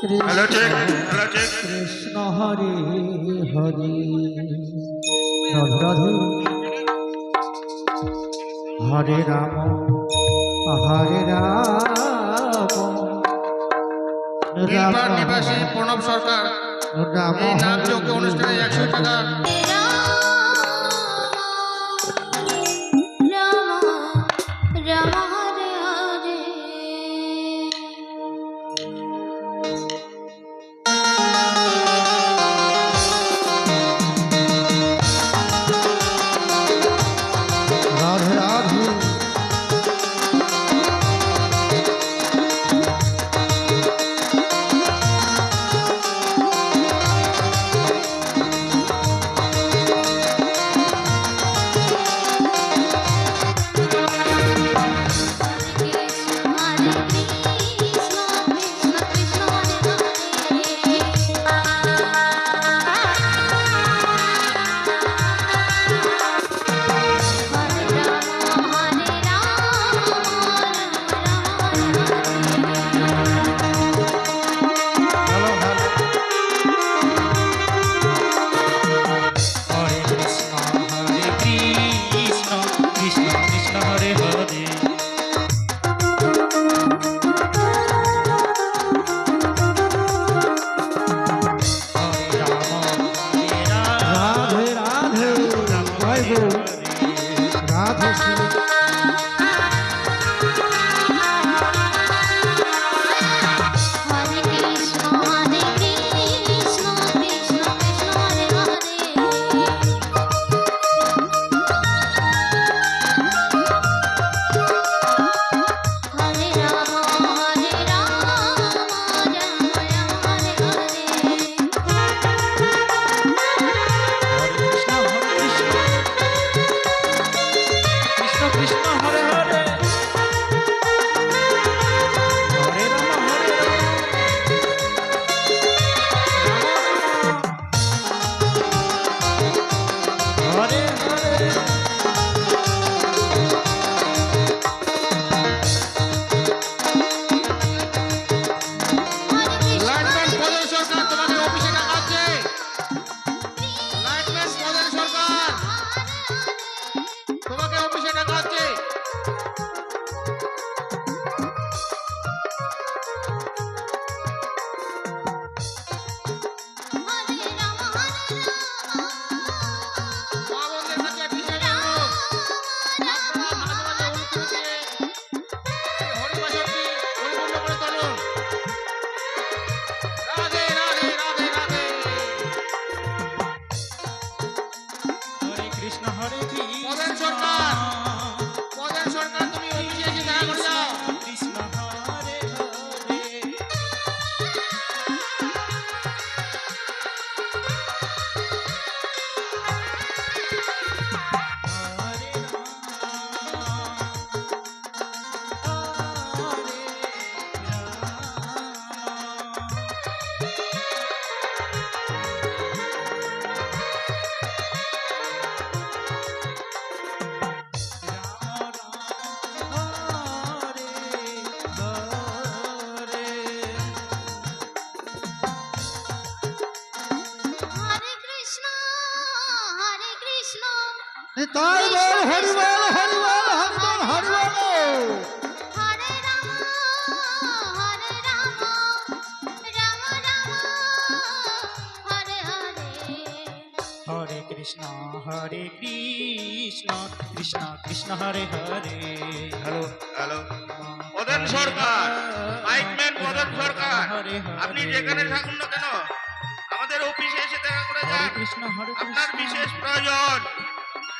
কৃষ্ণ হরে হরে। রাধে হরে রাম হরে রাম। নিবাসী প্রণব সরকার এই নাম যোগ্য অনুষ্ঠানে একশো টাকা। Krishna Hare Krishna Krishna Krishna Hare Hare. Hello hello. প্রধান সরকার মাইকম্যান প্রধান সরকার। আপনি যেখানে থাকুন না কেন আমাদের অফিসে এসে দেখা করে যান। আপনার বিশেষ প্রয়োজন।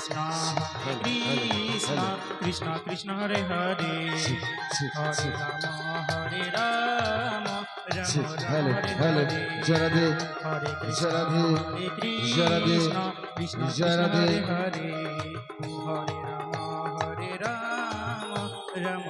হরে কৃষ্ণ হরে কৃষ্ণ কৃষ্ণ কৃষ্ণ হরে হরে হরে রাম হরে রাম রাম রাম হ্যালো হরে হ্যালো হরে জয় রাধে হরে কৃষ্ণ জয় রাধে, হরে জয়